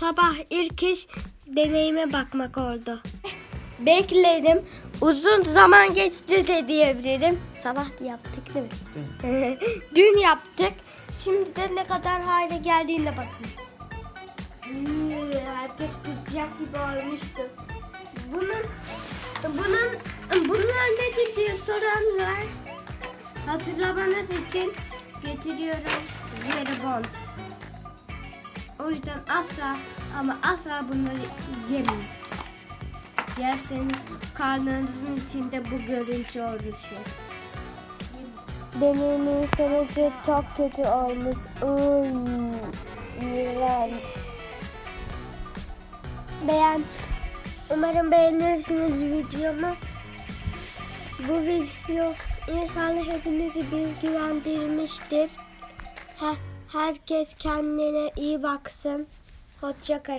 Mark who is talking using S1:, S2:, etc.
S1: sabah ilk iş deneyime bakmak oldu. Bekledim. Uzun zaman geçti de diyebilirim. Sabah yaptık değil mi? Dün yaptık. Şimdi de ne kadar hale geldiğine bakın. Hmm, herkes tutacak gibi olmuştu. Bunun, bunun, bunlar nedir diye soranlar hatırlamanız için getiriyorum jelibon. O yüzden asla ama asla bunları yemeyin. Yerseniz karnınızın içinde bu görüntü oluşur. Deneyimin sonucu çok kötü olmuş. İğrenç. Beğen. Umarım beğenirsiniz videomu. Bu video inşallah hepinizi bilgilendirmiştir. He- herkes kendine iyi baksın. Hoşça kalın.